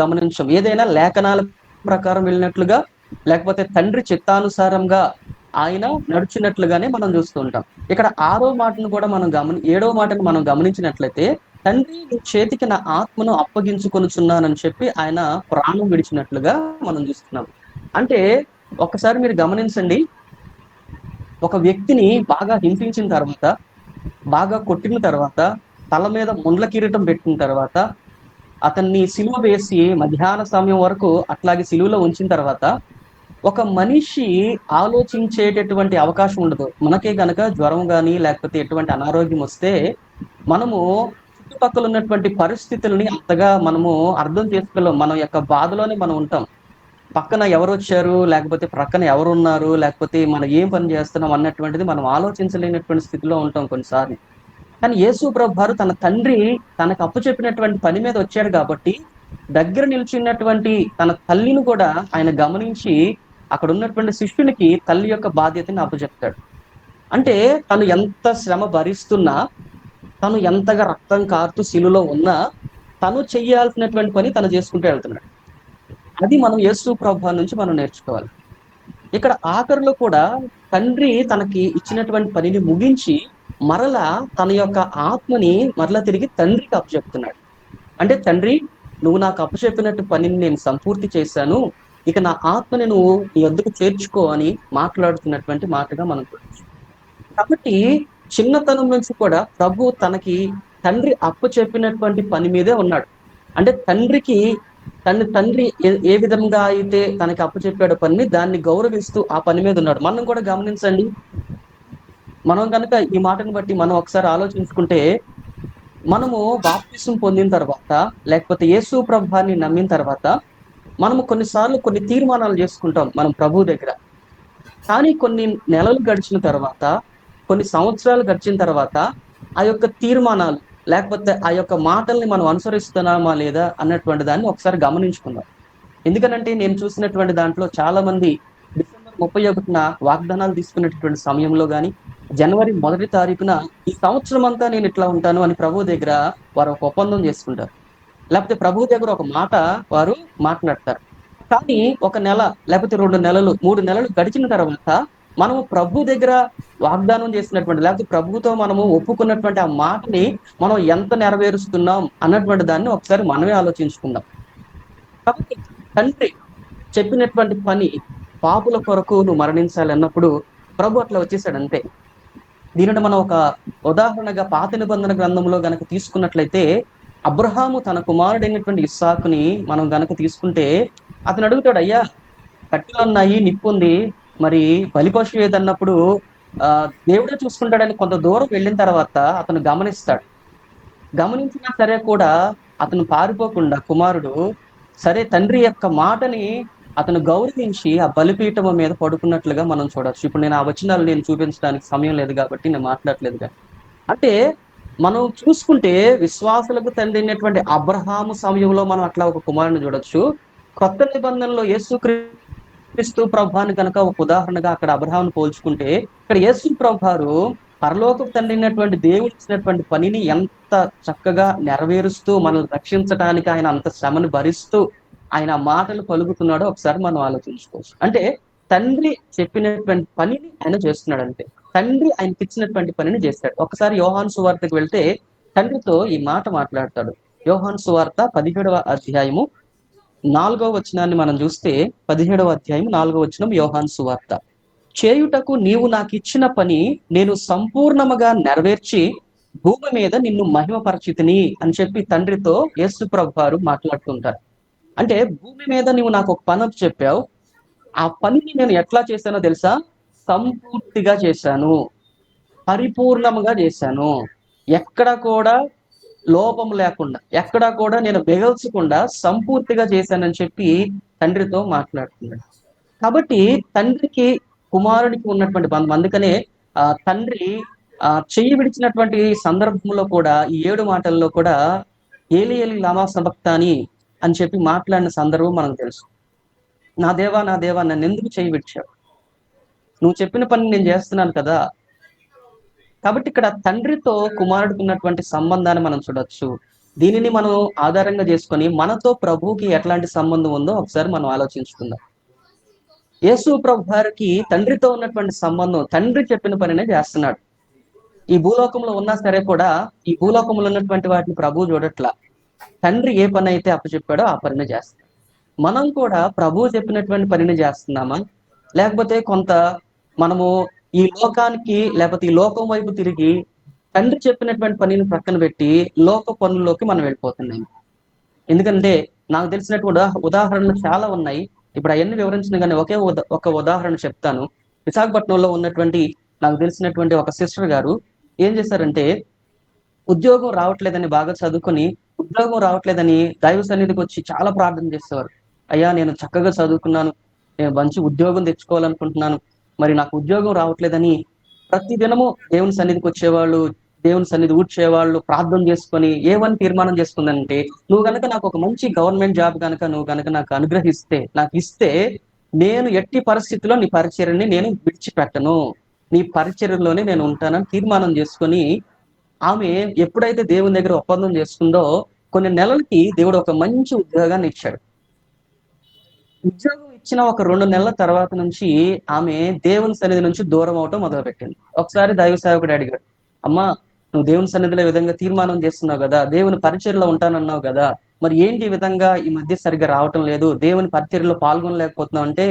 గమనించాం. ఏదైనా లేఖనాల ప్రకారం వెళ్ళినట్లుగా లేకపోతే తండ్రి చిత్తానుసారంగా ఆయన నడిచినట్లుగానే మనం చూస్తూ ఉంటాం. ఇక్కడ ఆరో మాటను కూడా మనం గమని ఏడో మాటను మనం గమనించినట్లయితే తండ్రి చేతికి నా ఆత్మను అప్పగించుకొనుచున్నానని చెప్పి ఆయన ప్రాణం విడిచినట్లుగా మనం చూస్తున్నాం. అంటే ఒకసారి మీరు గమనించండి ఒక వ్యక్తిని బాగా హింసించిన తర్వాత బాగా కొట్టిన తర్వాత తల మీద ముండ్ల కిరీటం పెట్టిన తర్వాత అతన్ని సిలువ వేసి మధ్యాహ్న సమయం వరకు అట్లాగే సిలువలో ఉంచిన తర్వాత ఒక మనిషి ఆలోచించేటటువంటి అవకాశం ఉండదు. మనకే గనక జ్వరం కానీ లేకపోతే ఎటువంటి అనారోగ్యం వస్తే మనము చుట్టుపక్కల ఉన్నటువంటి పరిస్థితులని అంతగా మనము అర్థం చేసుకోలేం. మన యొక్క బాధలోనే మనం ఉంటాం. పక్కన ఎవరు వచ్చారు? లేకపోతే ప్రక్కన ఎవరు ఉన్నారు లేకపోతే మనం ఏం పని చేస్తున్నాం? అన్నటువంటిది మనం ఆలోచించలేనటువంటి స్థితిలో ఉంటాం కొన్నిసార్లు. కానీ యేసు ప్రభు తన తండ్రి తనకు అప్పు చెప్పినటువంటి పని మీద వచ్చాడు కాబట్టి దగ్గర నిల్చున్నటువంటి తన తల్లిని కూడా ఆయన గమనించి అక్కడ ఉన్నటువంటి శిష్యునికి తల్లి యొక్క బాధ్యతని అప్పచెప్తాడు. అంటే తను ఎంత శ్రమ భరిస్తున్నా తను ఎంతగా రక్తం కారుతూ శిలులో ఉన్నా తను చేయాల్సినటువంటి పని తను చేసుకుంటూ వెళ్తున్నాడు. అది మనం యేసు ప్రభు నుంచి మనం నేర్చుకోవాలి. ఇక్కడ ఆఖరిలో కూడా తండ్రి తనకి ఇచ్చినటువంటి పనిని ముగించి మరలా తన యొక్క ఆత్మని మరలా తిరిగి తండ్రికి అప్పచెప్తున్నాడు. అంటే తండ్రి నువ్వు నాకు అప్పచెప్పినట్టు పనిని నేను సంపూర్తి చేశాను ఇక నా ఆత్మని నువ్వు నీ వద్దకు చేర్చుకో అని మాట్లాడుతున్నటువంటి మాటగా మనం కాబట్టి చిన్నతనం నుంచి కూడా ప్రభు తనకి తండ్రి అప్పు చెప్పినటువంటి పని మీదే ఉన్నాడు. అంటే తండ్రికి తన తండ్రి ఏ- ఏ విధంగా అయితే తనకి అప్పు చెప్పాడో పనిని దాన్ని గౌరవిస్తూ ఆ పని మీద ఉన్నాడు. మనం కూడా గమనించండి మనం కనుక ఈ మాటను బట్టి మనం ఒకసారి ఆలోచించుకుంటే మనము బాప్తిసం పొందిన తర్వాత లేకపోతే యేసు ప్రభాన్ని నమ్మిన తర్వాత మనము కొన్నిసార్లు కొన్ని తీర్మానాలు చేసుకుంటాం మనం ప్రభు దగ్గర. కానీ కొన్ని నెలలు గడిచిన తర్వాత కొన్ని సంవత్సరాలు గడిచిన తర్వాత ఆ యొక్క తీర్మానాలు లేకపోతే ఆ యొక్క మాటల్ని మనం అనుసరిస్తున్నామా లేదా అన్నటువంటి దాన్ని ఒకసారి గమనించుకుందాం. ఎందుకనంటే నేను చూసినటువంటి దాంట్లో చాలా మంది డిసెంబర్ ముప్పై ఒకటిన వాగ్దానాలు తీసుకునేటటువంటి సమయంలో కానీ జనవరి మొదటి తారీఖున ఈ సంవత్సరం అంతా నేను ఇట్లా ఉంటాను అని ప్రభు దగ్గర వారు ఒక ఒప్పందం చేసుకుంటారు. లేకపోతే ప్రభు దగ్గర ఒక మాట వారు మాట్లాడతారు. కానీ ఒక నెల లేకపోతే రెండు నెలలు మూడు నెలలు గడిచిన తర్వాత మనము ప్రభు దగ్గర వాగ్దానం చేసినటువంటి లేకపోతే ప్రభుతో మనము ఒప్పుకున్నటువంటి ఆ మాటని మనం ఎంత నెరవేరుస్తున్నాం అన్నటువంటి దాన్ని ఒకసారి మనమే ఆలోచించుకుందాం. కాబట్టి తండ్రి చెప్పినటువంటి పని పాపుల కొరకు నువ్వు మరణించాలి అన్నప్పుడు ప్రభు అట్లా వచ్చేసాడు అంతే. దీనిని మనం ఒక ఉదాహరణగా పాత నిబంధన గ్రంథంలో గనక తీసుకున్నట్లయితే అబ్రహాము తన కుమారుడైనటువంటి ఇస్సాకుని మనం గనక తీసుకుంటే అతను అడుగుతాడు అయ్యా కట్టెలు ఉన్నాయి నిప్పుంది మరి బలిపశు ఏదన్నప్పుడు ఆ దేవుడే చూసుకుంటాడని కొంత దూరం వెళ్ళిన తర్వాత అతను గమనిస్తాడు. గమనించినా సరే కూడా అతను పారిపోకుండా కుమారుడు సరే తండ్రి యొక్క మాటని అతను గౌరవించి ఆ బలిపీఠము మీద పడుకున్నట్లుగా మనం చూడొచ్చు. ఇప్పుడు నేను ఆ వచనాలు నేను చూపించడానికి సమయం లేదు కాబట్టి నేను మాట్లాడలేదు కానీ అంటే మనం చూసుకుంటే విశ్వాసులకు తండ్రి అయినటువంటి అబ్రహాము సమయంలో మనం అట్లా ఒక కుమారుని చూడొచ్చు. కొత్త నిబంధనలో యేసుక్రీస్తు ప్రభాని కనుక ఒక ఉదాహరణగా అక్కడ అబ్రహాను పోల్చుకుంటే ఇక్కడ యేసు ప్రభారు పరలోక తండ్రి అయినటువంటి దేవుడు ఇచ్చినటువంటి పనిని ఎంత చక్కగా నెరవేరుస్తూ మనల్ని రక్షించడానికి ఆయన అంత శ్రమను భరిస్తూ ఆయన మాటలు పలుకుతున్నాడో ఒకసారి మనం ఆలోచించుకోవచ్చు. అంటే తండ్రి చెప్పినటువంటి పనిని ఆయన చేస్తున్నాడు అంతే తండ్రి ఆయనకి ఇచ్చినటువంటి పనిని చేస్తాడు. ఒకసారి యోహాన్ సువార్తకు వెళ్తే తండ్రితో ఈ మాట మాట్లాడతాడు. యోహాన్ సువార్త పదిహేడవ అధ్యాయము నాలుగవ వచనాన్ని మనం చూస్తే పదిహేడవ అధ్యాయం నాలుగవ వచనం యోహాన్ సువార్త. చేయుటకు నీవు నాకు ఇచ్చిన పని నేను సంపూర్ణముగా నెరవేర్చి భూమి మీద నిన్ను మహిమపరచితిని అని చెప్పి తండ్రితో యేసు ప్రభు వారు మాట్లాడుతుంటారు. అంటే భూమి మీద నువ్వు నాకు ఒక పని చెప్పావు. ఆ పనిని నేను ఎట్లా చేశానో తెలుసా? సంపూర్తిగా చేశాను. పరిపూర్ణముగా చేశాను. ఎక్కడ కూడా లోపం లేకుండా ఎక్కడ కూడా నేను మిగల్చకుండా సంపూర్తిగా చేశానని చెప్పి తండ్రితో మాట్లాడుతున్నాడు. కాబట్టి తండ్రికి కుమారుడికి ఉన్నటువంటి బంధం. అందుకనే ఆ తండ్రి ఆ చెయ్యి విడిచినటువంటి సందర్భంలో కూడా ఈ ఏడు మాటల్లో కూడా ఏలి ఏలి లామా సబక్తాని అని చెప్పి మాట్లాడిన సందర్భం మనకు తెలుసు. నా దేవా నా దేవా నన్ను ఎందుకు చేయి విడిచావు నువ్వు చెప్పిన పని నేను చేస్తున్నాను కదా. కాబట్టి ఇక్కడ తండ్రితో కుమారుడికి ఉన్నటువంటి సంబంధాన్ని మనం చూడొచ్చు. దీనిని మనం ఆధారంగా చేసుకొని మనతో ప్రభువుకి ఎట్లాంటి సంబంధం ఉందో ఒకసారి మనం ఆలోచించుకుందాం. యేసు ప్రభు వారికి తండ్రితో ఉన్నటువంటి సంబంధం తండ్రి చెప్పిన పనినే చేస్తున్నాడు. ఈ భూలోకంలో ఉన్నా సరే కూడా ఈ భూలోకంలో ఉన్నటువంటి వాటిని ప్రభువు చూడట్లా. తండ్రి ఏ పని అయితే అప్పచెప్పాడో ఆ పనిని చేస్తాడు. మనం కూడా ప్రభువు చెప్పినటువంటి పనిని చేస్తున్నామా? లేకపోతే కొంత మనము ఈ లోకానికి లేకపోతే ఈ లోకం వైపు తిరిగి తండ్రి చెప్పినటువంటి పనిని పక్కన పెట్టి లోక పనుల్లోకి మనం వెళ్ళిపోతున్నాం. ఎందుకంటే నాకు తెలిసినటువంటి ఉదా- ఉదాహరణలు చాలా ఉన్నాయి. ఇప్పుడు అవన్నీ వివరించిన కానీ ఒకే ఒక ఉదాహరణ చెప్తాను. విశాఖపట్నంలో ఉన్నటువంటి నాకు తెలిసినటువంటి ఒక సిస్టర్ గారు ఏం చేశారంటే ఉద్యోగం రావట్లేదని బాగా చదువుకొని ఉద్యోగం రావట్లేదని దైవ సన్నిధికి వచ్చి చాలా ప్రార్థన చేసేవారు. అయ్యా నేను చక్కగా చదువుకున్నాను. నేను మంచి ఉద్యోగం తెచ్చుకోవాలనుకుంటున్నాను. మరి నాకు ఉద్యోగం రావట్లేదని ప్రతి దినము దేవుని సన్నిధికి వచ్చేవాళ్ళు దేవుని సన్నిధి ఊడ్చేవాళ్ళు ప్రార్థన చేసుకొని ఏమని తీర్మానం చేసుకుందంటే నువ్వు గనక నాకు ఒక మంచి గవర్నమెంట్ జాబ్ కనుక నువ్వు గనక నాకు అనుగ్రహిస్తే నాకు ఇస్తే నేను ఎట్టి పరిస్థితిలో నీ పరిచర్ని నేను విడిచిపెట్టను. నీ పరిచర్యలోనే నేను ఉంటానని తీర్మానం చేసుకొని ఆమె ఎప్పుడైతే దేవుని దగ్గర ఒప్పందం చేసుకుందో కొన్ని నెలలకి దేవుడు ఒక మంచి ఉద్యోగాన్ని ఇచ్చాడు. ఉద్యోగం ఇచ్చిన ఒక రెండు నెలల తర్వాత నుంచి ఆమె దేవుని సన్నిధి నుంచి దూరం అవటం మొదలుపెట్టింది. ఒకసారి దైవ సేవకుడు అడిగాడు అమ్మా నువ్వు దేవుని సన్నిధిలో ఈ విధంగా తీర్మానం చేస్తున్నావు కదా దేవుని పరిచర్లో ఉంటానన్నావు కదా మరి ఏంటి ఈ విధంగా ఈ మధ్య సరిగ్గా రావటం లేదు? దేవుని పరిచర్లో పాల్గొనలేకపోతున్నావు అంటే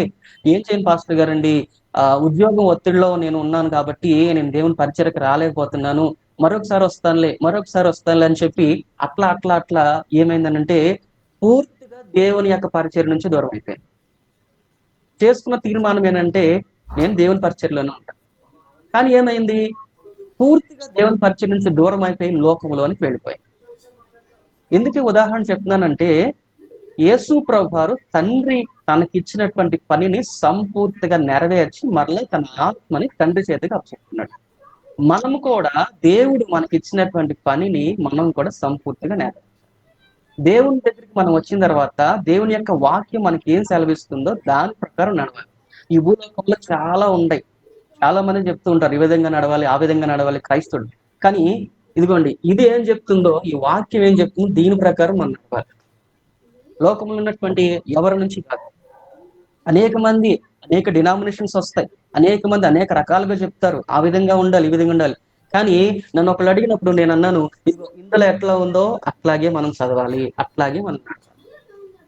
ఏం చేయను పాస్టర్ గారండి? ఆ ఉద్యోగం ఒత్తిడిలో నేను ఉన్నాను కాబట్టి నేను దేవుని పరిచయకు రాలేకపోతున్నాను. మరొకసారి వస్తానులే మరొకసారి వస్తానులే అని చెప్పి అట్లా అట్లా అట్లా ఏమైందనంటే పూర్తిగా దేవుని యొక్క పరిచయం నుంచి దూరం అయిపోయింది చేసుకున్న తీర్మానం ఏంటంటే నేను దేవుని పరిచయలోనే ఉంటాను కానీ ఏమైంది? పూర్తిగా దేవుని పరిచయం నుంచి దూరం అయిపోయి లోకంలోనికి వెళ్ళిపోయింది ఎందుకు ఉదాహరణ చెప్తున్నానంటే యేసు ప్రభు వారు తండ్రి తనకిచ్చినటువంటి పనిని సంపూర్తిగా నెరవేర్చి మరలా తన ఆత్మని తండ్రి చేతికి అప్పచెప్తున్నాడు. మనం కూడా దేవుడు మనకిచ్చినటువంటి పనిని మనం కూడా సంపూర్తిగా నేర. దేవుని దగ్గరికి మనం వచ్చిన తర్వాత దేవుని యొక్క వాక్యం మనకి ఏం సెలవిస్తుందో దాని ప్రకారం నడవాలి. ఈ భూలోకంలో చాలా ఉన్నాయి చాలా మంది చెప్తూ ఉంటారు ఈ విధంగా నడవాలి ఆ విధంగా నడవాలి క్రైస్తవుడు కానీ ఇదిగోండి ఇది ఏం చెప్తుందో ఈ వాక్యం ఏం చెప్తుందో దీని ప్రకారం మనం నడవాలి. లోకంలో ఉన్నటువంటి ఎవరి నుంచి కాదు. అనేక మంది అనేక డినామినేషన్స్ వస్తాయి. అనేక మంది అనేక రకాలుగా చెప్తారు. ఆ విధంగా ఉండాలి ఈ విధంగా ఉండాలి. కానీ నన్ను ఒకళ్ళు అడిగినప్పుడు నేను అన్నాను ఇందులో ఎట్లా ఉందో అట్లాగే మనం చదవాలి అట్లాగే మనం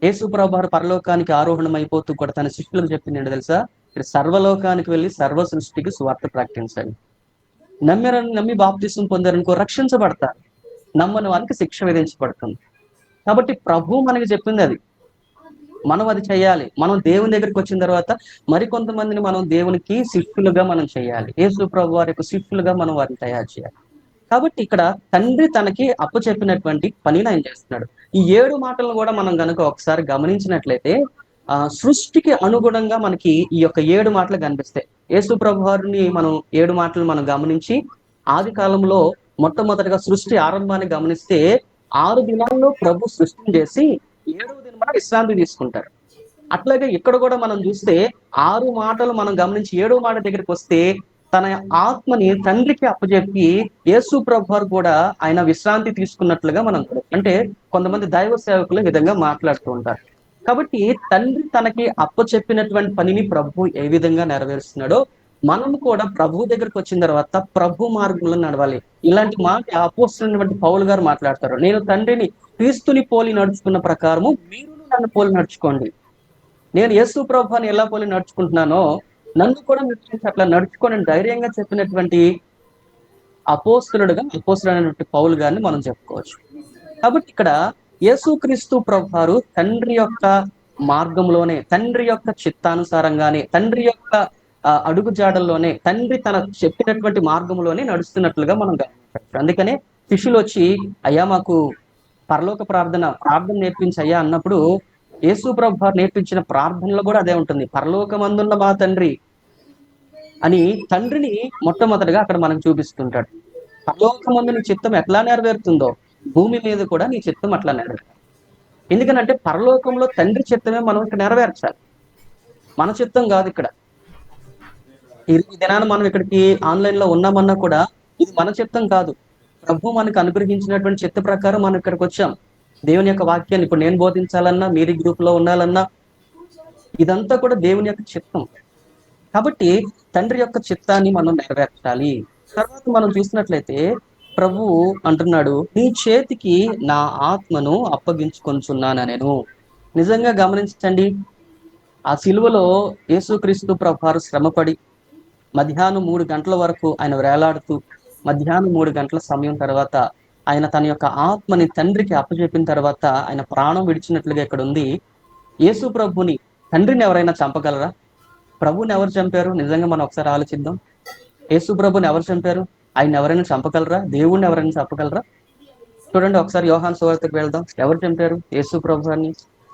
యేసు ప్రభారు పరలోకానికి ఆరోహణం అయిపోతూ కూడా తన శిష్యులకు చెప్పింది తెలుసా? సర్వలోకానికి వెళ్ళి సర్వ సృష్టికి సువార్త ప్రకటించండి నమ్మిరని నమ్మి బాప్తిసం పొందారనుకో రక్షించబడతారు. నమ్మని వారికి శిక్ష విధించబడుతుంది. కాబట్టి ప్రభు మనకి చెప్పింది అది. మనం అది చేయాలి. మనం దేవుని దగ్గరికి వచ్చిన తర్వాత మరికొంతమందిని మనం దేవునికి శిష్యులుగా మనం చేయాలి. యేసు ప్రభు వారి యొక్క శిష్యులుగా మనం వారిని తయారు చేయాలి. కాబట్టి ఇక్కడ తండ్రి తనకి అప్పు చెప్పినటువంటి పనిని ఆయన చేస్తున్నాడు. ఈ ఏడు మాటలను కూడా మనం గనుక ఒకసారి గమనించినట్లయితే ఆ సృష్టికి అనుగుణంగా మనకి ఈ యొక్క ఏడు మాటలు కనిపిస్తాయి. యేసు ప్రభు వారిని మనం ఏడు మాటలు మనం గమనించి ఆది కాలంలో మొట్టమొదటిగా సృష్టి ఆరంభాన్ని గమనిస్తే ఆరు దినాల్లో ప్రభు సృష్టిని చేసి ఏడవ కూడా విశ్రాంతి తీసుకుంటారు. అట్లాగే ఇక్కడ కూడా మనం చూస్తే ఆరు మాటలు మనం గమనించి ఏడో మాట దగ్గరికి వస్తే తన ఆత్మని తండ్రికి అప్పచెప్పి యేసు ప్రభు కూడా ఆయన విశ్రాంతి తీసుకున్నట్లుగా మనం అంటే కొంతమంది దైవ సేవకులు విధంగా మాట్లాడుతూ ఉంటారు. కాబట్టి తండ్రి తనకి అప్పచెప్పినటువంటి పనిని ప్రభు ఏ విధంగా నెరవేరుస్తున్నాడో మనం కూడా ప్రభు దగ్గరికి వచ్చిన తర్వాత ప్రభు మార్గంలో నడవాలి. ఇలాంటి మాట అపోస్తున్నటువంటి పౌలు గారు మాట్లాడతారు. నేను తండ్రిని క్రీస్తుని పోలి నడుచుకున్న ప్రకారము మీరు నన్ను పోలి నడుచుకోండి. నేను యేసు ప్రభుని ఎలా పోలి నడుచుకుంటున్నానో నన్ను కూడా మీరు అట్లా నడుచుకోని ధైర్యంగా చెప్పినటువంటి అపోస్తులుడుగా అపోస్తులైనటువంటి పౌలు గారిని మనం చెప్పుకోవచ్చు. కాబట్టి ఇక్కడ యేసుక్రీస్తు ప్రభు తండ్రి యొక్క మార్గంలోనే తండ్రి యొక్క చిత్తానుసారంగానే తండ్రి యొక్క అడుగుజాడల్లోనే తండ్రి తన చెప్పినటువంటి మార్గంలోనే నడుస్తున్నట్లుగా మనం గమనించవచ్చు. అందుకనే శిష్యులు వచ్చి అయ్యా మాకు పరలోక ప్రార్థన ప్రార్థన నేర్పించి అయ్యా అన్నప్పుడు యేసు ప్రభు నేర్పించిన ప్రార్థనలో కూడా అదే ఉంటుంది. పరలోకమందున్న మా తండ్రి అని తండ్రిని మొట్టమొదటిగా అక్కడ మనకు చూపిస్తుంటాడు. పరలోకమందు నీ చిత్తం ఎట్లా నెరవేరుతుందో భూమి మీద కూడా నీ చిత్తం అట్లా నెరవేరు ఎందుకనంటే పరలోకంలో తండ్రి చిత్తమే మనం ఇక్కడ నెరవేర్చాలి. మన చిత్తం కాదు ఇక్కడ. ఈ దినాన మనం ఇక్కడికి ఆన్లైన్లో ఉన్నామన్నా కూడా ఇది మన చిత్తం కాదు. ప్రభు మనకు అనుగ్రహించినటువంటి చిత్త ప్రకారం మనం ఇక్కడికి వచ్చాం. దేవుని యొక్క వాక్యాన్ని ఇప్పుడు నేను బోధించాలన్నా మీరు గ్రూప్లో ఉండాలన్నా ఇదంతా కూడా దేవుని యొక్క చిత్తం. కాబట్టి తండ్రి యొక్క చిత్తాన్ని మనం నెరవేర్చాలి. తర్వాత మనం చూసినట్లయితే ప్రభు అంటున్నాడు నీ చేతికి నా ఆత్మను అప్పగించుకొంచున్నాను నేను నిజంగా గమనించండి ఆ సిలువలో యేసుక్రీస్తు ప్రభారు శ్రమపడి మధ్యాహ్నం మూడు గంటల వరకు ఆయన వేలాడుతూ మధ్యాహ్నం మూడు గంటల సమయం తర్వాత ఆయన తన యొక్క ఆత్మని తండ్రికి అప్పచెప్పిన తర్వాత ఆయన ప్రాణం విడిచినట్లుగా ఇక్కడ ఉంది. యేసు ప్రభుని తండ్రిని ఎవరైనా చంపగలరా? ప్రభుని ఎవరు చంపారు? నిజంగా మనం ఒకసారి ఆలోచిద్దాం. యేసు ప్రభుని ఎవరు చంపారు? ఆయన ఎవరైనా చంపగలరా? దేవుణ్ణి ఎవరైనా చంపగలరా? చూడండి ఒకసారి యోహాన్ సువార్తకు వెళ్దాం. ఎవరు చంపారు? యేసు ప్రభుని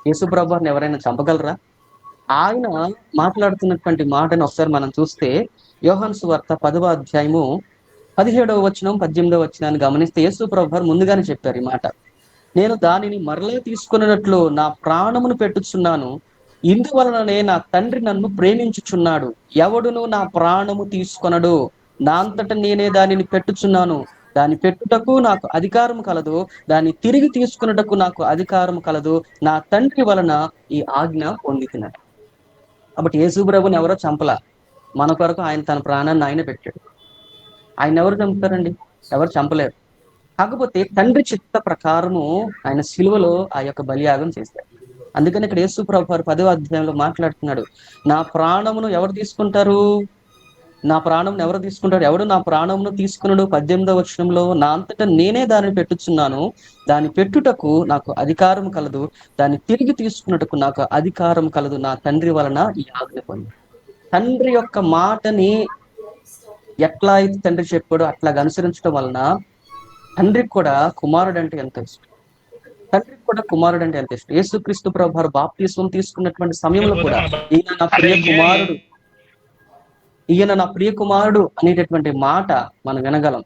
యేసు ప్రభుని ఎవరైనా చంపగలరా? ఆయన మాట్లాడుతున్నటువంటి మాటను ఒకసారి మనం చూస్తే యోహన్ సువార్త పదవ అధ్యాయము పదిహేడవ వచనం పద్దెనిమిదవ వచనాన్ని గమనిస్తే యేసు ప్రభు ముందుగానే చెప్పారు ఈ మాట. నేను దానిని మరలా తీసుకున్నట్లు నా ప్రాణమును పెట్టుచున్నాను. ఇందువలననే నా తండ్రి నన్ను ప్రేమించుచున్నాడు. ఎవడును నా ప్రాణము తీసుకొనడు. నా అంతట నేనే దానిని పెట్టుచున్నాను. దాని పెట్టుటకు నాకు అధికారం కలదు. దాన్ని తిరిగి తీసుకున్నటకు నాకు అధికారం కలదు. నా తండ్రి వలన ఈ ఆజ్ఞ పొందుతున్నాడు కాబట్టి యేసుప్రభుని ఎవరో చంపలా. మన కొరకు ఆయన తన ప్రాణాన్ని ఆయన పెట్టాడు. ఆయన ఎవరు చంపుతారండి? ఎవరు చంపలేరు. కాకపోతే తండ్రి చిత్త ప్రకారము ఆయన శిలువలో ఆ యొక్క బలియాగం చేశాడు. అందుకని ఇక్కడ యేసు ప్రభు వారు పదవ అధ్యాయంలో మాట్లాడుతున్నాడు. నా ప్రాణమును ఎవరు తీసుకుంటారు? నా ప్రాణం ఎవరు తీసుకుంటాడు ఎవడు నా ప్రాణంను తీసుకున్నాడు పద్దెనిమిదవ వచనంలో నా అంతటా నేనే దానిని పెట్టుచున్నాను. దాని పెట్టుటకు నాకు అధికారం కలదు. దాన్ని తిరిగి తీసుకున్నటకు నాకు అధికారం కలదు. నా తండ్రి వలన ఈ ఆజ్ఞ పొంది. తండ్రి యొక్క మాటని ఎట్లా అయితే తండ్రి చెప్పాడో అట్లా అనుసరించడం వలన తండ్రికి కూడా కుమారుడు అంటే ఎంత ఇష్టం? తండ్రికి కూడా కుమారుడు అంటే ఎంత ఇష్టం? యేసుక్రీస్తు ప్రభు బాప్తీస్వం తీసుకున్నటువంటి సమయంలో కూడా ఈయన నా ప్రియ కుమారుడు. ఈయన నా ప్రియ కుమారుడు అనేటటువంటి మాట మనం వినగలం.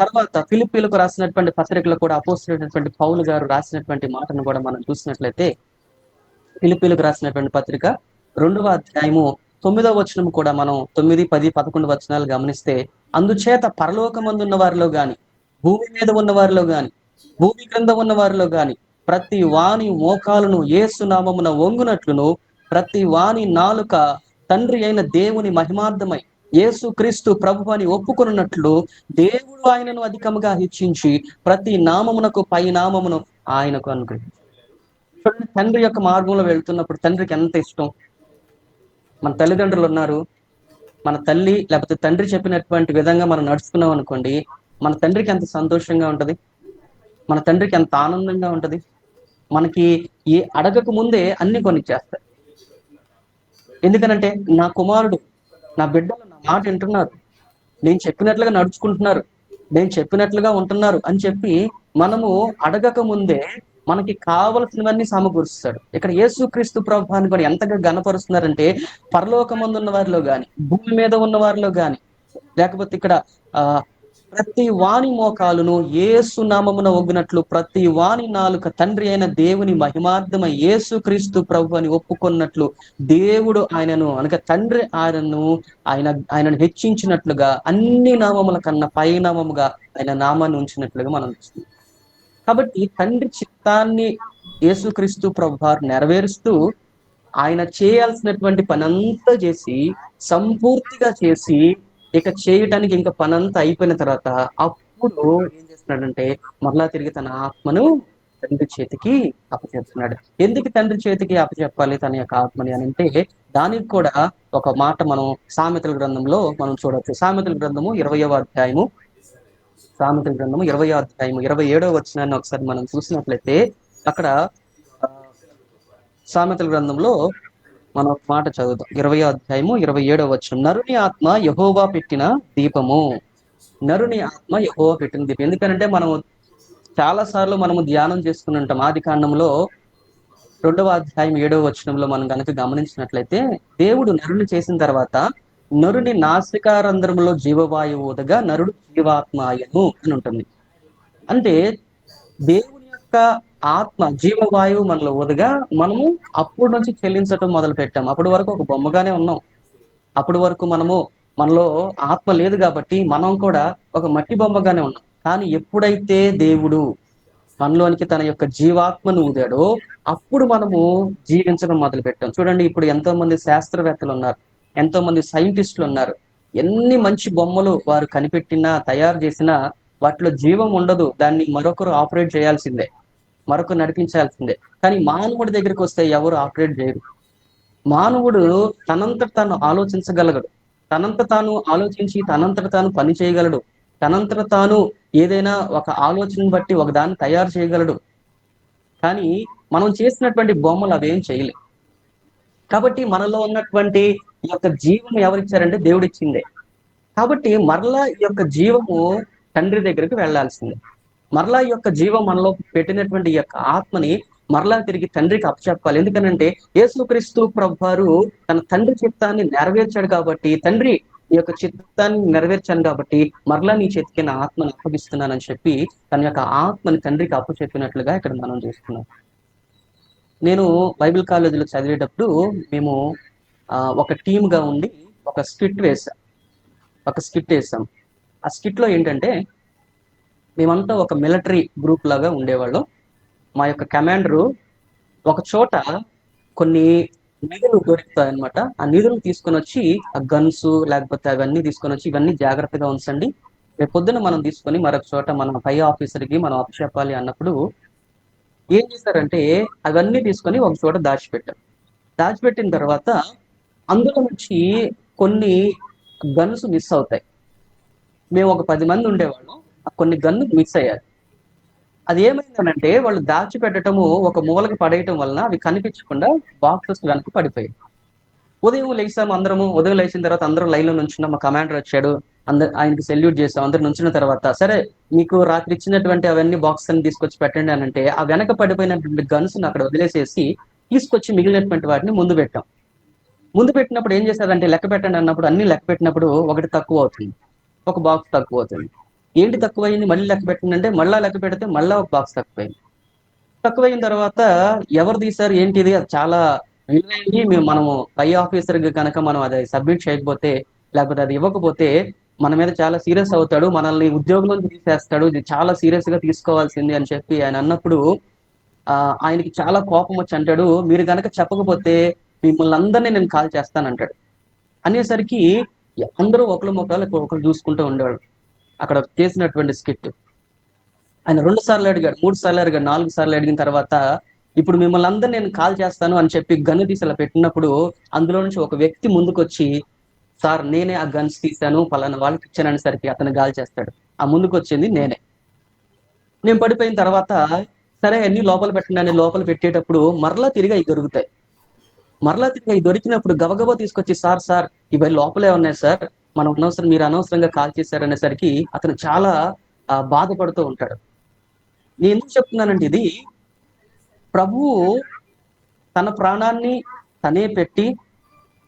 తర్వాత ఫిలిపీలకు రాసినటువంటి పత్రికలు కూడా అపోసినటువంటి పౌలు గారు రాసినటువంటి మాటను కూడా మనం చూసినట్లయితే ఫిలిపీలకు రాసినటువంటి పత్రిక రెండవ అధ్యాయము తొమ్మిదవ వచనం కూడా మనం తొమ్మిది పది పదకొండు వచనాలు గమనిస్తే అందుచేత పరలోకమందున్న వారిలో గాని భూమి మీద ఉన్న వారిలో గాని భూమి క్రింద ఉన్న వారిలో గాని ప్రతి వాణి మోకాలను ఏసు నామమున వంగునట్లును ప్రతి వాణి నాలుక తండ్రి అయిన దేవుని మహిమార్థమై యేసు క్రీస్తు ప్రభు అని ఒప్పుకొనున్నట్లు దేవుడు ఆయనను అధికముగా హెచ్చించి ప్రతి నామమునకు పై నామమును ఆయనకు అనుగ్రహించి చూడండి, తండ్రి యొక్క మార్గంలో వెళ్తున్నప్పుడు తండ్రికి ఎంత ఇష్టం? మన తల్లిదండ్రులు ఉన్నారు. మన తల్లి లేకపోతే తండ్రి చెప్పినటువంటి విధంగా మనం నడుచుకున్నాం అనుకోండి మన తండ్రికి ఎంత సంతోషంగా ఉంటది? మన తండ్రికి ఎంత ఆనందంగా ఉంటది? మనకి ఏ అడగక ముందే అన్ని కొనిచ్చేస్తారు ఎందుకనంటే నా కుమారుడు నా బిడ్డలు నా మాట వింటున్నారు. నేను చెప్పినట్లుగా నడుచుకుంటున్నారు. నేను చెప్పినట్లుగా ఉంటున్నారు అని చెప్పి మనము అడగక ముందే మనకి కావలసినవన్నీ సమకూరుస్తాడు. ఇక్కడ యేసుక్రీస్తు ప్రభాన్ని కూడా ఎంతగా గనపరుస్తున్నారంటే పరలోకమందు ఉన్న వారిలో గాని భూమి మీద ఉన్న వారిలో గాని లేకపోతే ఇక్కడ ఆ ప్రతి వాణి మోకాలును ఏసు నామమున ఒగ్గినట్లు ప్రతి వాణి నాలుక తండ్రి అయిన దేవుని మహిమార్థమై యేసు క్రీస్తు ప్రభు అని ఒప్పుకున్నట్లు దేవుడు ఆయనను అనగా తండ్రి ఆయనను ఆయన ఆయనను హెచ్చించినట్లుగా అన్ని నామముల కన్నా పై నామముగా ఆయన నామాన్ని ఉంచినట్లుగా మనం చూస్తుంది కాబట్టి తండ్రి చిత్తాన్ని యేసుక్రీస్తు ప్రభు వారు నెరవేరుస్తూ ఆయన చేయాల్సినటువంటి పనంతా చేసి సంపూర్తిగా చేసి ఇక చేయటానికి ఇంకా పనంతా అయిపోయిన తర్వాత అప్పుడు ఏం చేస్తున్నాడంటే మరలా తిరిగి తన ఆత్మను తండ్రి చేతికి అప్పచెప్తున్నాడు. ఎందుకు తండ్రి చేతికి అప్పచెప్పాలి తన యొక్క ఆత్మని అని అంటే దానికి కూడా ఒక మాట మనం సామెతల గ్రంథంలో మనం చూడవచ్చు సామెతల గ్రంథము ఇరవయవ అధ్యాయము. సామెతల గ్రంథము ఇరవై అధ్యాయము ఇరవై ఏడవ వచ్చినాన్ని ఒకసారి మనం చూసినట్లయితే అక్కడ సామెతల గ్రంథంలో మనం ఒక మాట చదువుదాం ఇరవై అధ్యాయము ఇరవై ఏడవ వచనం. నరుని ఆత్మ యహోవా పెట్టిన దీపము. నరుని ఆత్మ యహోవా పెట్టిన దీపం. ఎందుకంటే మనము చాలా సార్లు మనము ధ్యానం చేసుకుని ఉంటాం ఆది కాండంలో రెండవ అధ్యాయం ఏడవ వచనంలో మనం కనుక గమనించినట్లయితే దేవుడు నరుని చేసిన తర్వాత నరుని నాసికారంధ్రంలో జీవవాయువు ఊదగా నరుడు జీవాత్మ అయ్యను అని ఉంటుంది. అంటే దేవుని యొక్క ఆత్మ జీవవాయువు మనలో ఊదగా మనము అప్పుడు నుంచి చెల్లించటం మొదలు పెట్టాం. అప్పటి వరకు ఒక బొమ్మగానే ఉన్నాం. అప్పటి వరకు మనము మనలో ఆత్మ లేదు కాబట్టి మనం కూడా ఒక మట్టి బొమ్మగానే ఉన్నాం. కానీ ఎప్పుడైతే దేవుడు మనలోనికి తన యొక్క జీవాత్మను ఊదాడో అప్పుడు మనము జీవించడం మొదలు పెట్టాం. చూడండి ఇప్పుడు ఎంతో మంది శాస్త్రవేత్తలు ఉన్నారు ఎంతో మంది సైంటిస్టులు ఉన్నారు. ఎన్ని మంచి బొమ్మలు వారు కనిపెట్టినా తయారు చేసినా వాటిలో జీవం ఉండదు. దాన్ని మరొకరు ఆపరేట్ చేయాల్సిందే. మరొకరు నడిపించాల్సిందే. కానీ మానవుడి దగ్గరికి వస్తే ఎవరు ఆపరేట్ చేయరు. మానవుడు తనంతట తాను ఆలోచించగలగడు. తనంత తాను ఆలోచించి తనంతట తాను పని చేయగలడు. తనంతట తాను ఏదైనా ఒక ఆలోచన బట్టి ఒక దాన్ని తయారు చేయగలడు. కానీ మనం చేసినటువంటి బొమ్మలు అవేం చేయలే. కాబట్టి మనలో ఉన్నటువంటి ఈ యొక్క జీవం ఎవరిచ్చారంటే దేవుడిచ్చిందే. కాబట్టి మరలా ఈ యొక్క జీవము తండ్రి దగ్గరికి వెళ్ళాల్సిందే మరలా యొక్క జీవం మనలో పెట్టినటువంటి యొక్క ఆత్మని మరలా తిరిగి తండ్రికి అప్పచెప్పాలి. ఎందుకనంటే యేసుక్రీస్తు ప్రభువారు తన తండ్రి చిత్తాన్ని నెరవేర్చాడు కాబట్టి తండ్రి ఈ యొక్క చిత్తాన్ని నెరవేర్చాను కాబట్టి మరలా నీ చేతికి నా ఆత్మను అప్పగిస్తున్నానని చెప్పి తన యొక్క ఆత్మని తండ్రికి అప్పు చెప్పినట్లుగా ఇక్కడ మనం చూస్తున్నాం. నేను బైబిల్ కాలేజీలో చదివేటప్పుడు మేము ఒక టీమ్గా ఉండి ఒక స్కిట్ వేసాం. ఒక స్కిట్ వేసాం. ఆ స్కిట్లో ఏంటంటే మేమంతా ఒక మిలిటరీ గ్రూప్ లాగా ఉండేవాళ్ళం. మా యొక్క కమాండరు ఒక చోట కొన్ని నిధులు దొరుకుతాయి అనమాట ఆ నిధులు తీసుకొని వచ్చి ఆ గన్స్ లేకపోతే అవన్నీ తీసుకొని వచ్చి ఇవన్నీ జాగ్రత్తగా ఉంచండి. రేపు పొద్దున మనం తీసుకొని మరొక చోట మన పై ఆఫీసర్కి మనం అప్పచెప్పాలి అన్నప్పుడు ఏం చేశారంటే అవన్నీ తీసుకొని ఒక చోట దాచిపెట్టారు. దాచిపెట్టిన తర్వాత అందులో నుంచి కొన్ని గన్స్ మిస్ అవుతాయి. మేము ఒక పది మంది ఉండేవాళ్ళం. కొన్ని గన్ను మిస్ అయ్యాయి. అది ఏమైందనంటే వాళ్ళు దాచిపెట్టడము ఒక మూలకి పడేయటం వలన అవి కనిపించకుండా బాక్సెస్ వెనక పడిపోయాయి. ఉదయం లేచాము అందరము. ఉదయం లేచిన తర్వాత అందరూ లైన్లో నుంచున్న. మా కమాండర్ వచ్చాడు. అందరు ఆయనకి సెల్యూట్ చేసాం అందరు నుంచిన తర్వాత సరే మీకు రాత్రి ఇచ్చినటువంటి అవన్నీ బాక్స్ అని తీసుకొచ్చి పెట్టండి అని అంటే ఆ వెనక పడిపోయినటువంటి గన్స్ అక్కడ వదిలేసేసి తీసుకొచ్చి మిగిలినటువంటి వాటిని ముందు పెట్టాం. ముందు పెట్టినప్పుడు ఏం చేశారంటే లెక్క పెట్టండి అన్నప్పుడు అన్ని లెక్క పెట్టినప్పుడు ఒకటి తక్కువ అవుతుంది. ఒక బాక్స్ తక్కువ అవుతుంది. ఏంటి తక్కువైంది? మళ్ళీ లెక్క పెట్టండి అంటే మళ్ళా లెక్క పెడితే మళ్ళా ఒక బాక్స్ తక్కువైంది. తక్కువైన తర్వాత ఎవరు తీశారు? ఏంటిది? అది చాలా విలువైంది మేము మనము పై ఆఫీసర్ కనుక మనం అది సబ్మిట్ చేయకపోతే లేకపోతే అది ఇవ్వకపోతే మన మీద చాలా సీరియస్ అవుతాడు. మనల్ని ఉద్యోగం నుంచి తీసేస్తాడు. ఇది చాలా సీరియస్గా తీసుకోవాల్సింది అని చెప్పి ఆయన అన్నప్పుడు ఆ ఆయనకి చాలా కోపం వచ్చి అంటాడు మీరు గనక చెప్పకపోతే మిమ్మల్ని అందరినీ నేను కాల్ చేస్తానంటాడు. అనేసరికి అందరూ ఒకరు మొక్కలు ఒకరు చూసుకుంటూ ఉండేవాడు అక్కడ చేసినటువంటి స్కిట్. ఆయన రెండు సార్లు అడిగాడు మూడు సార్లు అడిగాడు నాలుగు సార్లు అడిగిన తర్వాత ఇప్పుడు మిమ్మల్ని అందరు నేను కాల్ చేస్తాను అని చెప్పి గన్ను తీసేలా పెట్టినప్పుడు అందులో నుంచి ఒక వ్యక్తి ముందుకొచ్చి సార్ నేనే ఆ గన్స్ తీశాను పలానా వాళ్ళకి ఇచ్చాననేసరికి అతను గాలి చేస్తాడు. ఆ ముందుకొచ్చింది నేనే. నేను పడిపోయిన తర్వాత సరే అన్ని లోపల పెట్టండి అని లోపల పెట్టేటప్పుడు మరలా తిరిగి అవి దొరుకుతాయి. మరలా తిరిగి అవి దొరికినప్పుడు గబగబా తీసుకొచ్చి సార్ సార్ ఇవి లోపలే ఉన్నాయి సార్. మనం అనవసరం మీరు అనవసరంగా కాల్ చేశారనేసరికి అతను చాలా బాధపడుతూ ఉంటాడు. నేను ఎందుకు చెప్తున్నానంటే ఇది ప్రభువు తన ప్రాణాన్ని తనే పెట్టి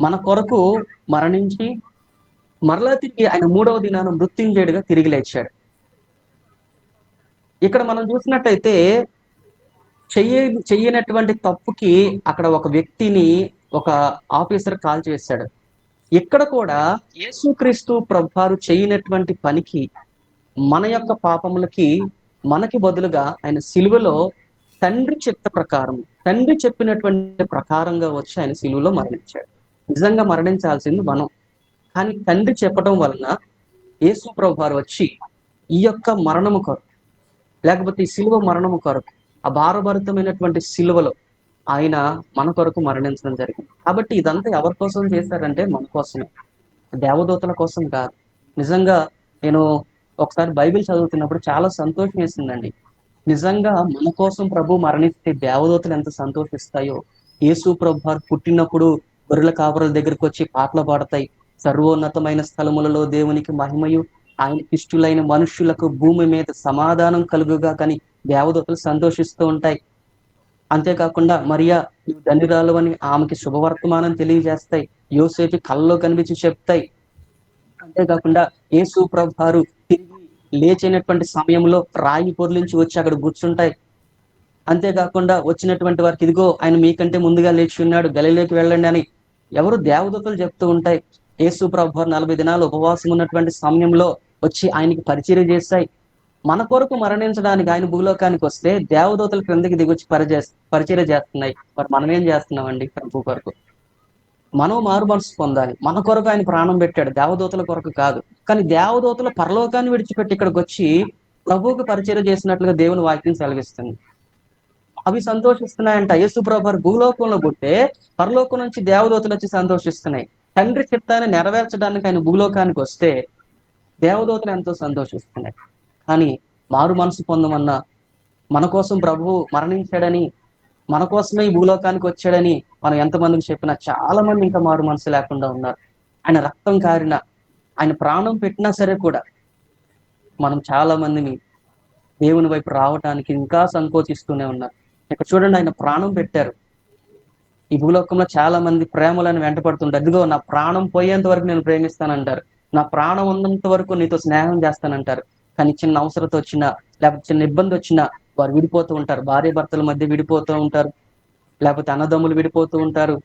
మన కొరకు మరణించి మరలా తిరిగి ఆయన మూడవ దినాన మృత్యుంజయుడిగా తిరిగి లేచాడు. ఇక్కడ మనం చూసినట్టయితే చెయ్య చెయ్యనటువంటి తప్పుకి అక్కడ ఒక వ్యక్తిని ఒక ఆఫీసర్ కాల్ చేశాడు. ఇక్కడ కూడా యేసుక్రీస్తు ప్రభువారు చేయనటువంటి పనికి మన యొక్క పాపములకి మనకి బదులుగా ఆయన సిలువలో తండ్రి చిత్త ప్రకారం తండ్రి చెప్పినటువంటి ప్రకారంగా వచ్చి ఆయన సిలువలో మరణించాడు. నిజంగా మరణించాల్సింది మనం. కానీ తండ్రి చెప్పడం వలన యేసు ప్రభు వారు వచ్చి ఈ యొక్క మరణము కొరకు లేకపోతే ఈ సిలువ మరణము కొరకు ఆ భారభరితమైనటువంటి సిలువలో ఆయన మన కొరకు మరణించడం జరిగింది. కాబట్టి ఇదంతా ఎవరి కోసం చేశారంటే మన కోసమే. దేవదూతల కోసం కాదు. నిజంగా నేను ఒకసారి బైబిల్ చదువుతున్నప్పుడు చాలా సంతోషం వేసిందండి. నిజంగా మన కోసం ప్రభు మరణిస్తే దేవదూతలు ఎంత సంతోషిస్తాయో. యేసు ప్రభు వారు పుట్టినప్పుడు గొర్రెల కాపురల దగ్గరికి వచ్చి పాటలు పాడతాయి. సర్వోన్నతమైన స్థలములలో దేవునికి మహిమయు. ఆయన ఇష్టులైన మనుష్యులకు భూమి మీద సమాధానం కలుగుగా కానీ దేవదూతలు సంతోషిస్తూ ఉంటాయి. అంతేకాకుండా మరియా నీవు ధనిరాలు అని ఆమెకి శుభవర్తమానం తెలియజేస్తాయి. యోసేపు కళ్ళలో కనిపించి చెప్తాయి. అంతేకాకుండా యేసు ప్రభారు తిరిగి లేచినటువంటి సమయంలో రాయి పొర్లించి వచ్చి అక్కడ కూర్చుంటాయి. అంతేకాకుండా వచ్చినటువంటి వారికి ఇదిగో ఆయన మీకంటే ముందుగా లేచి ఉన్నాడు గలిలోకి వెళ్ళండి అని ఎవరు దేవదూతలు చెప్తూ ఉంటాయి. యేసు ప్రభు నలభై దినాలు ఉపవాసం ఉన్నటువంటి సమయంలో వచ్చి ఆయనకి పరిచయం చేస్తాయి. మన కొరకు మరణించడానికి ఆయన భూలోకానికి వస్తే దేవదూతలు క్రిందకి దిగొచ్చి పరిచే పరిచర్య చేస్తున్నాయి. మరి మనం ఏం చేస్తున్నామండి ప్రభు కొరకు? మనం మారు మనసు పొందాలి. మన కొరకు ఆయన ప్రాణం పెట్టాడు. దేవదూతల కొరకు కాదు. కానీ దేవదూతలు పరలోకాన్ని విడిచిపెట్టి ఇక్కడికి వచ్చి ప్రభువుకు పరిచయం చేసినట్లుగా దేవుని వాక్యం సెలవిస్తుంది. అవి సంతోషిస్తున్నాయంట. యేసు ప్రభు భూలోకంలో పుట్టే పరలోకం నుంచి దేవదూతలు వచ్చి సంతోషిస్తున్నాయి. తండ్రి చిత్తాన్ని నెరవేర్చడానికి ఆయన భూలోకానికి వస్తే దేవదూతలు ఎంతో సంతోషిస్తున్నాయి. కానీ మారు మనసు పొందమన్న మన కోసం ప్రభువు మరణించాడని మన కోసమే ఈ భూలోకానికి వచ్చాడని మనం ఎంతమందికి చెప్పినా చాలా మంది ఇంకా మారు మనసు లేకుండా ఉన్నారు. ఆయన రక్తం కారిన ఆయన ప్రాణం పెట్టినా సరే కూడా మనం చాలా మందిని దేవుని వైపు రావడానికి ఇంకా సంకోచిస్తూనే ఉన్నారు. ఇక్కడ చూడండి ఆయన ప్రాణం పెట్టారు. ఈ భూలోకంలో చాలా మంది ప్రేమలను వెంటపడుతుంటారు. అదిగో నా ప్రాణం పోయేంత వరకు నేను ప్రేమిస్తానంటారు. నా ప్రాణం ఉన్నంత వరకు నీతో స్నేహం చేస్తానంటారు. కానీ చిన్న అవసరత వచ్చినా లేకపోతే చిన్న ఇబ్బంది వచ్చినా వారు విడిపోతూ ఉంటారు. భార్య భర్తల మధ్య విడిపోతూ ఉంటారు. లేకపోతే అన్నదమ్ములు విడిపోతూ ఉంటారు.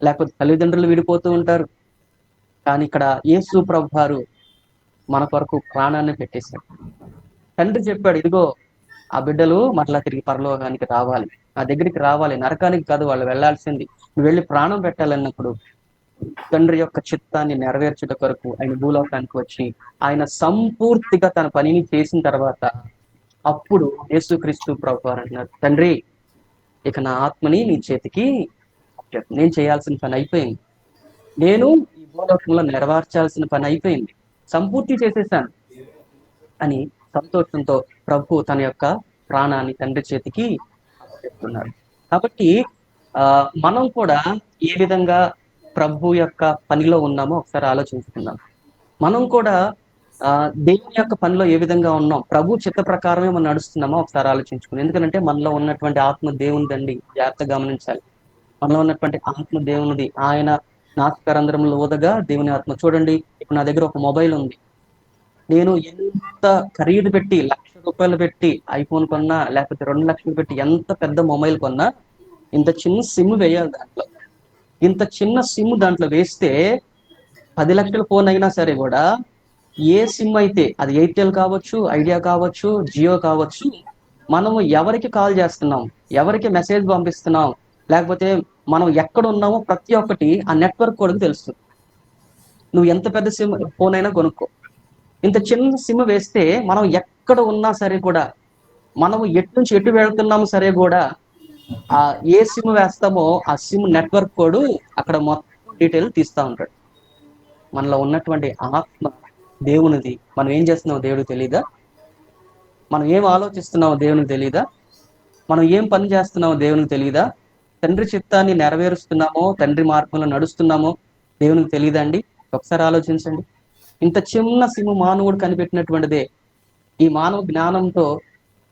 లేకపోతే తల్లిదండ్రులు విడిపోతూ ఉంటారు. కానీ ఇక్కడ యేసు ప్రభు వారు మన కొరకు ప్రాణాన్ని పెట్టేశాడు తండ్రి చెప్పాడు ఇదిగో ఆ బిడ్డలు మరలా తిరిగి పరలోకానికి రావాలి. నా దగ్గరికి రావాలి. నరకానికి కాదు వాళ్ళు వెళ్ళాల్సింది. నువ్వు వెళ్ళి ప్రాణం పెట్టాలన్నప్పుడు తండ్రి యొక్క చిత్తాన్ని నెరవేర్చుట కొరకు ఆయన భూలోకానికి వచ్చి ఆయన సంపూర్తిగా తన పనిని చేసిన తర్వాత అప్పుడు యేసుక్రీస్తు ప్రభు అంటున్నారు తండ్రి ఇక నా ఆత్మని నీ చేతికి నేను చేయాల్సిన పని అయిపోయింది. నేను ఈ భూలోకంలో నెరవేర్చాల్సిన పని అయిపోయింది. సంపూర్తి చేసేసాను. అని సంతోషంతో ప్రభు తన యొక్క ప్రాణాన్ని తండ్రి చేతికి చెప్తున్నారు కాబట్టి ఆ మనం కూడా ఏ విధంగా ప్రభు యొక్క పనిలో ఉన్నామో ఒకసారి ఆలోచించుకుందాం. మనం కూడా ఆ దేవుని యొక్క పనిలో ఏ విధంగా ఉన్నాం? ప్రభు చిత్త ప్రకారమే మనం నడుస్తున్నామో? ఒకసారి ఆలోచించుకుని. ఎందుకంటే మనలో ఉన్నటువంటి ఆత్మ దేవునిదండి. జాగ్రత్తగా గమనించాలి. మనలో ఉన్నటువంటి ఆత్మ దేవునిది. ఆయన నాస్కరంధ్రంలో ఊదగా దేవుని ఆత్మ. చూడండి ఇప్పుడు నా దగ్గర ఒక మొబైల్ ఉంది. నేను ఎంత ఖరీదు పెట్టి లక్ష రూపాయలు పెట్టి ఐఫోన్ కొన్నా లేకపోతే రెండు లక్షలు పెట్టి ఎంత పెద్ద మొబైల్ కొన్నా ఇంత చిన్న సిమ్ వేయాలి దాంట్లో. ఇంత చిన్న సిమ్ దాంట్లో వేస్తే పది లక్షల ఫోన్ అయినా సరే కూడా ఏ సిమ్ అయితే అది ఎయిర్టెల్ కావచ్చు ఐడియా కావచ్చు జియో కావచ్చు మనము ఎవరికి కాల్ చేస్తున్నాం ఎవరికి మెసేజ్ పంపిస్తున్నాం లేకపోతే మనం ఎక్కడ ఉన్నామో ప్రతి ఒక్కటి ఆ నెట్వర్క్ కూడా తెలుస్తుంది. నువ్వు ఎంత పెద్ద సిమ్ ఫోన్ అయినా కొనుక్కో. ఇంత చిన్న సిమ్ వేస్తే మనం ఎక్కడ ఉన్నా సరే కూడా మనము ఎటు నుంచి ఎటు వెళ్తున్నాము సరే కూడా ఆ ఏ సిమ్ వేస్తామో ఆ సిమ్ నెట్వర్క్ కోడ్ అక్కడ మొత్తం డీటెయిల్ తీస్తా ఉంటాడు. మనలో ఉన్నటువంటి ఆత్మ దేవునిది. మనం ఏం చేస్తున్నామో దేవుడికి తెలీదా? మనం ఏం ఆలోచిస్తున్నామో దేవునికి తెలియదా మనం ఏం పని చేస్తున్నామో దేవునికి తెలియదా తండ్రి చిత్తాన్ని నెరవేరుస్తున్నామో తండ్రి మార్గంలో నడుస్తున్నామో దేవునికి తెలియదండి ఒకసారి ఆలోచించండి. ఇంత చిన్న సిమ్ మానవుడు కనిపెట్టినటువంటిదే. ఈ మానవ జ్ఞానంతో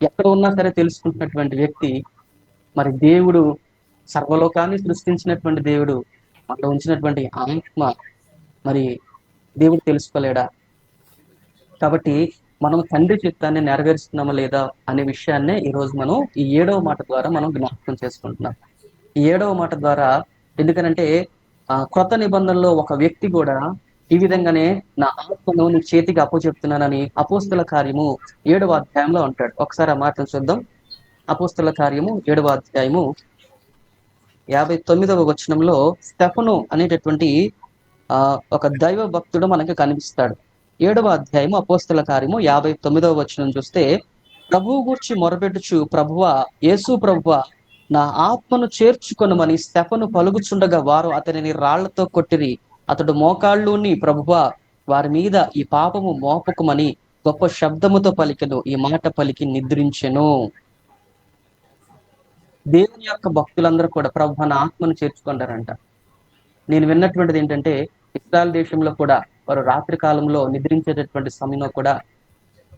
ఎక్కడ ఉన్నా సరే తెలుసుకుంటున్నటువంటి వ్యక్తి మరి దేవుడు సర్వలోకాన్ని సృష్టించినటువంటి దేవుడు మనలో ఉంచినటువంటి ఆత్మ మరి దేవుడు తెలుసుకోలేడా? కాబట్టి మనం తండ్రి చిత్తాన్ని నెరవేరుస్తున్నామా లేదా అనే విషయాన్నే ఈ రోజు మనం ఈ ఏడవ మాట ద్వారా మనం జ్ఞాపకం చేసుకుంటున్నాం. ఈ ఏడవ మాట ద్వారా ఎందుకనంటే ఆ క్రొత్త నిబంధనలో ఒక వ్యక్తి కూడా ఈ విధంగానే నా ఆత్మను నీ చేతికి అప్పచెప్తున్నానని అపోస్తుల కార్యము ఏడవ అధ్యాయంలో అంటాడు. ఒకసారి ఆ మాటను చూద్దాం. అపోస్తుల కార్యము ఏడవ అధ్యాయము యాభై తొమ్మిదవ వచనంలో స్టెఫను అనేటటువంటి ఆ ఒక దైవ భక్తుడు మనకి కనిపిస్తాడు. ఏడవ అధ్యాయము అపోస్తుల కార్యము యాభై తొమ్మిదవ వచనం చూస్తే ప్రభువు గూర్చి మొరపెట్టుచు ప్రభువ యేసు ప్రభువ నా ఆత్మను చేర్చుకొనమని స్టెఫను పలుకుచుండగా వారు అతనిని రాళ్ళతో కొట్టిరి. అతడు మోకాళ్ళుని ప్రభువ వారి మీద ఈ పాపము మోపకమని గొప్ప శబ్దముతో పలికెను ఈ మాట పలికి నిద్రించెను. దేవుని యొక్క భక్తులందరూ కూడా ప్రభు నా ఆత్మను చేర్చుకుంటారంట నేను విన్నటువంటిది ఏంటంటే ఇస్రాయల్ దేశంలో కూడా వారు రాత్రి కాలంలో నిద్రించేటటువంటి సమయంలో కూడా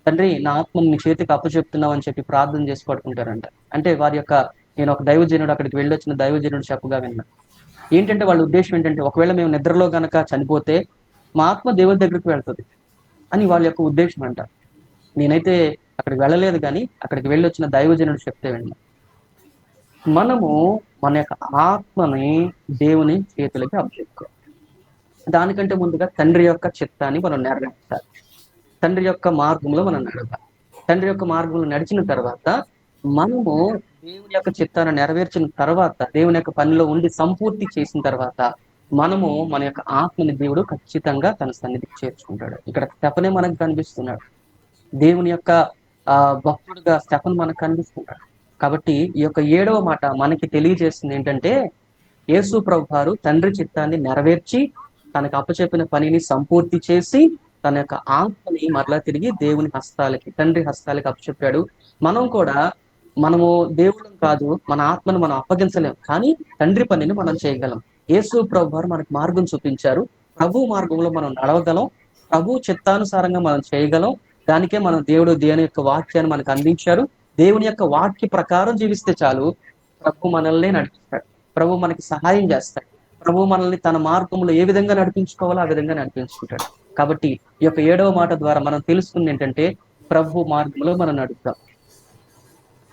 తండ్రి నా ఆత్మను నీ చేతికి అప్పచెప్తున్నావు అని చెప్పి ప్రార్థన చేసి పడుకుంటారంట. అంటే వారి యొక్క నేను ఒక దైవజనుడు అక్కడికి వెళ్ళొచ్చిన దైవజనుడు చెప్పగా విన్నా. ఏంటంటే వాళ్ళ ఉద్దేశం ఏంటంటే ఒకవేళ మేము నిద్రలో గనక చనిపోతే మా ఆత్మ దేవుడి దగ్గరికి వెళ్తుంది. అని వాళ్ళ యొక్క ఉద్దేశం అంట. నేనైతే అక్కడికి వెళ్ళలేదు కానీ అక్కడికి వెళ్ళొచ్చిన దైవజనుడు చెప్తే విన్నా. మనము మన యొక్క ఆత్మని దేవుని చేతులకి అప్పచెప్పుకోవాలి. దానికంటే ముందుగా తండ్రి యొక్క చిత్తాన్ని మనం నెరవేర్చాలి. తండ్రి యొక్క మార్గంలో మనం నడవాలి. తండ్రి యొక్క మార్గంలో నడిచిన తర్వాత మనము దేవుని యొక్క చిత్తాన్ని నెరవేర్చిన తర్వాత దేవుని యొక్క పనిలో ఉండి సంపూర్తి చేసిన తర్వాత మనము మన యొక్క ఆత్మని దేవుడు ఖచ్చితంగా తన సన్నిధికి చేర్చుకుంటాడు. ఇక్కడ స్టెఫనే మనకు కనిపిస్తున్నాడు. దేవుని యొక్క ఆ భక్తుడుగా స్టెఫన్ మనకు కనిపిస్తున్నాడు. కాబట్టి ఈ యొక్క ఏడవ మాట మనకి తెలియజేస్తుంది ఏంటంటే యేసు ప్రభు తండ్రి చిత్తాన్ని నెరవేర్చి తనకు అప్పచెప్పిన పనిని సంపూర్తి చేసి తన యొక్క ఆత్మని మరలా తిరిగి దేవుని హస్తాలకి తండ్రి హస్తాలకి అప్పచెప్పాడు. మనం కూడా మనము దేవుడు కాదు మన ఆత్మను మనం అప్పగించలేం కానీ తండ్రి పనిని మనం చేయగలం. యేసు ప్రభు వారు మనకు మార్గం చూపించారు. ప్రభు మార్గంలో మనం నడవగలం. ప్రభు చిత్తానుసారంగా మనం చేయగలం. దానికే మనం దేవుడు దేని యొక్క వాక్యాన్ని మనకు అందించారు. దేవుని యొక్క వాక్య ప్రకారం జీవిస్తే చాలు. ప్రభు మనల్ని నడిపిస్తాడు. ప్రభు మనకి సహాయం చేస్తాడు. ప్రభు మనల్ని తన మార్గంలో ఏ విధంగా నడిపించుకోవాలో ఆ విధంగా నడిపించుకుంటాడు. కాబట్టి ఈ యొక్క ఏడవ మాట ద్వారా మనం తెలుసుకుంది ఏంటంటే ప్రభు మార్గంలో మనం నడుపుతాం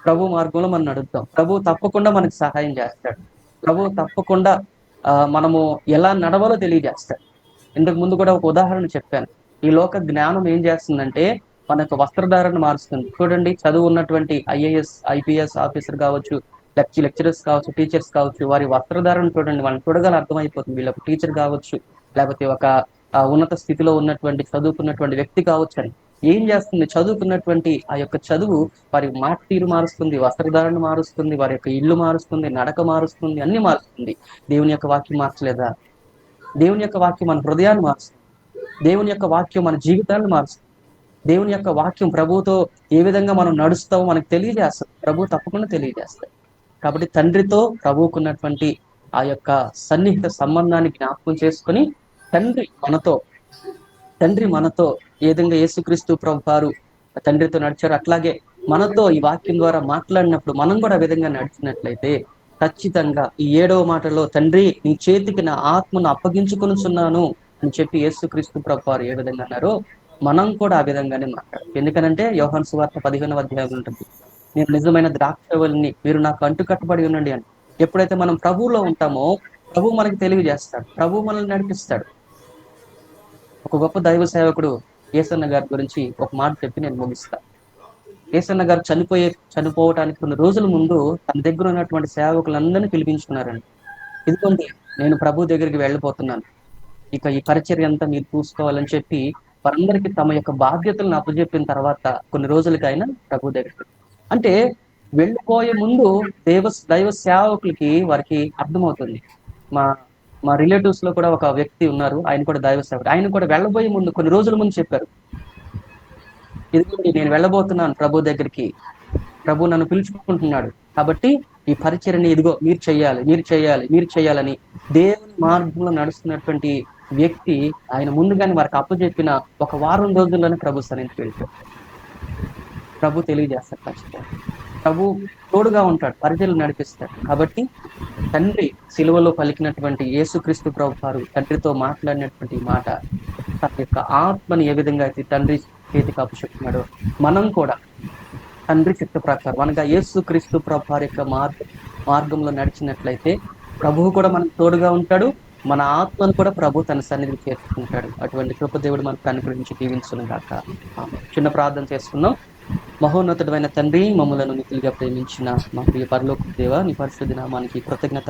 ప్రభు మార్గంలో మనం నడుపుతాం ప్రభు తప్పకుండా మనకి సహాయం చేస్తాడు. ప్రభు తప్పకుండా ఆ, మనము ఎలా నడవాలో తెలియజేస్తాడు. ఇంతకు ముందు కూడా ఒక ఉదాహరణ చెప్పాను. ఈ లోక జ్ఞానం ఏం చేస్తుందంటే మన యొక్క వస్త్రధారణ మారుస్తుంది. చూడండి చదువు ఉన్నటువంటి ఐఏఎస్ ఐపీఎస్ ఆఫీసర్ కావచ్చు లెక్చ లెక్చరర్స్ కావచ్చు టీచర్స్ కావచ్చు వారి వస్త్రధారణ చూడండి మనం చూడగల అర్థమైపోతుంది. వీళ్ళొక టీచర్ కావచ్చు లేకపోతే ఒక ఉన్నత స్థితిలో ఉన్నటువంటి చదువుకున్నటువంటి వ్యక్తి కావచ్చు అని. ఏం చేస్తుంది? చదువుకున్నటువంటి ఆ యొక్క చదువు వారి మాట తీరు మారుస్తుంది వస్త్రధారణ మారుస్తుంది వారి యొక్క ఇల్లు మారుస్తుంది నడక మారుస్తుంది అన్ని మారుస్తుంది. దేవుని యొక్క వాక్యం మార్చలేదా? దేవుని యొక్క వాక్యం మన హృదయాన్ని మారుస్తుంది. దేవుని యొక్క వాక్యం మన జీవితాన్ని మారుస్తుంది. దేవుని యొక్క వాక్యం ప్రభుతో ఏ విధంగా మనం నడుస్తామో మనకు తెలియజేస్తుంది. ప్రభు తప్పకుండా తెలియజేస్తాడు. కాబట్టి తండ్రితో ప్రభువుకున్నటువంటి ఆ యొక్క సన్నిహిత సంబంధాన్ని జ్ఞాపకం చేసుకొని తండ్రి మనతో తండ్రి మనతో ఏ విధంగా యేసుక్రీస్తు ప్రభు వారు తండ్రితో నడిచారు అట్లాగే మనతో ఈ వాక్యం ద్వారా మాట్లాడినప్పుడు మనం కూడా ఆ విధంగా నడిచినట్లయితే ఖచ్చితంగా ఈ ఏడవ మాటలో తండ్రి నీ చేతికి నా ఆత్మను అప్పగించుకొనుచున్నాను అని చెప్పి యేసుక్రీస్తు ప్రభు వారు ఏ విధంగా అన్నారో మనం కూడా ఆ విధంగానే మాట్లాడాలి. ఎందుకనంటే యోహాన్ సువార్త పదిహేనవ అధ్యాయం ఉంటుంది. నేను నిజమైన ద్రాక్షవల్ని మీరు నాకు అంటు కట్టుబడి ఉండండి అని. ఎప్పుడైతే మనం ప్రభువులో ఉంటామో ప్రభు మనకి తెలియజేస్తాడు. ప్రభు మనల్ని నడిపిస్తాడు. ఒక గొప్ప దైవ సేవకుడు ఏసన్న గారి గురించి ఒక మాట చెప్పి నేను ముగిస్తా. ఏసన్న గారు చనిపోయే చనిపోవటానికి కొన్ని రోజుల ముందు తన దగ్గర ఉన్నటువంటి సేవకులందరినీ పిలిపించుకున్నారండి. ఇదిగోండి నేను ప్రభు దగ్గరికి వెళ్ళిపోతున్నాను ఇక ఈ పరిచర్య అంతా మీరు చూసుకోవాలని చెప్పి వారందరికీ తమ యొక్క బాధ్యతలను అప్పచెప్పిన తర్వాత కొన్ని రోజులకైనా ప్రభు దగ్గర అంటే వెళ్ళిపోయే ముందు దేవ దైవ సేవకులకి వారికి అర్థమవుతుంది. మా మా రిలేటివ్స్లో కూడా ఒక వ్యక్తి ఉన్నారు ఆయన కూడా దైవ సేవకుడు. ఆయన కూడా వెళ్ళబోయే ముందు కొన్ని రోజుల ముందు చెప్పారు. ఇదిగోండి నేను వెళ్ళబోతున్నాను ప్రభు దగ్గరికి. ప్రభు నన్ను పిలుచుకుంటున్నాడు. కాబట్టి ఈ పరిచయని ఇదిగో మీరు చేయాలి మీరు చేయాలి మీరు చేయాలని దేవుని మార్గంలో నడుస్తున్నటువంటి వ్యక్తి ఆయన ముందుగానే వారికి అప్పచెప్పిన ఒక వారం రోజుల్లోనే ప్రభు సన్నిధికి వెళ్తాడు ప్రభు తెలియజేస్తాడు ఖచ్చితంగా. ప్రభు తోడుగా ఉంటాడు పరిధిలో నడిపిస్తాడు. కాబట్టి తండ్రి సిలువలో పలికినటువంటి యేసుక్రీస్తు ప్రభు వారు తండ్రితో మాట్లాడినటువంటి మాట తన యొక్క ఆత్మని ఏ విధంగా అయితే తండ్రి చేతికి అప్పచెప్తున్నాడో మనం కూడా తండ్రి చిత్త ప్రకారం అనగా యేసుక్రీస్తు ప్రభు వారి యొక్క మార్గ మార్గంలో నడిచినట్లయితే ప్రభువు కూడా మనకు తోడుగా ఉంటాడు మన ఆత్మను కూడా ప్రభు తన సన్నిధికి చేర్చుకుంటాడు. అటువంటి కృపదేవుడు మనకు అనుగ్రహించి దీవించును గాక. చిన్న ప్రార్థన చేసుకున్నాం మహోన్నతుడైన తండ్రి మమ్మలను నిధులుగా ప్రేమించిన మా ప్రియ పరలోక దేవ నీ పరిశుద్ధ నామానికి కృతజ్ఞత